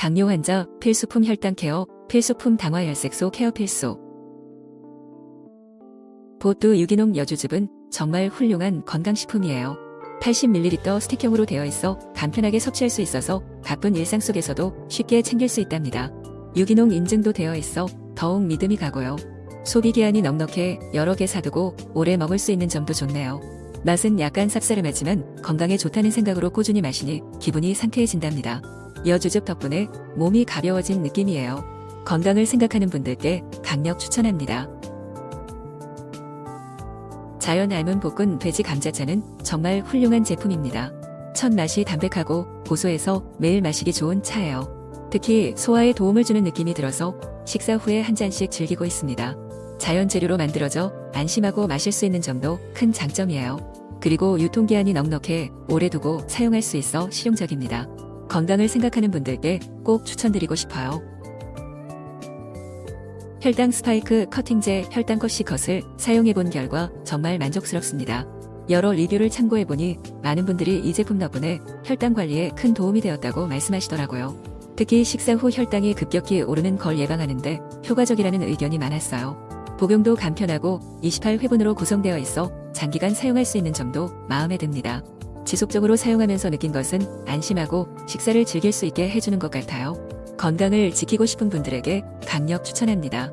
당뇨 환자 필수품 혈당 케어, 필수품 당화 혈색소 케어 필수. 보뚜 유기농 여주즙은 정말 훌륭한 건강식품이에요. 80ml 스틱형으로 되어 있어 간편하게 섭취할 수 있어서 바쁜 일상 속에서도 쉽게 챙길 수 있답니다. 유기농 인증도 되어 있어 더욱 믿음이 가고요. 소비 기한이 넉넉해 여러 개 사두고 오래 먹을 수 있는 점도 좋네요. 맛은 약간 쌉싸름하지만 건강에 좋다는 생각으로 꾸준히 마시니 기분이 상쾌해진답니다. 여주즙 덕분에 몸이 가벼워진 느낌이에요. 건강을 생각하는 분들께 강력 추천합니다. 자연 알문 볶은 돼지 감자차는 정말 훌륭한 제품입니다. 첫 맛이 담백하고 고소해서 매일 마시기 좋은 차예요. 특히 소화에 도움을 주는 느낌이 들어서 식사 후에 한 잔씩 즐기고 있습니다. 자연 재료로 만들어져 안심하고 마실 수 있는 점도 큰 장점이에요. 그리고 유통기한이 넉넉해 오래 두고 사용할 수 있어 실용적입니다. 건강을 생각하는 분들께 꼭 추천드리고 싶어요. 혈당 스파이크 커팅제 혈당컷시 컷을 사용해본 결과 정말 만족스럽습니다. 여러 리뷰를 참고해보니 많은 분들이 이 제품 덕분에 혈당 관리에 큰 도움이 되었다고 말씀하시더라고요. 특히 식사 후 혈당이 급격히 오르는 걸 예방하는데 효과적이라는 의견이 많았어요. 복용도 간편하고 28회분으로 구성되어 있어 장기간 사용할 수 있는 점도 마음에 듭니다. 지속적으로 사용하면서 느낀 것은 안심하고 식사를 즐길 수 있게 해주는 것 같아요. 건강을 지키고 싶은 분들에게 강력 추천합니다.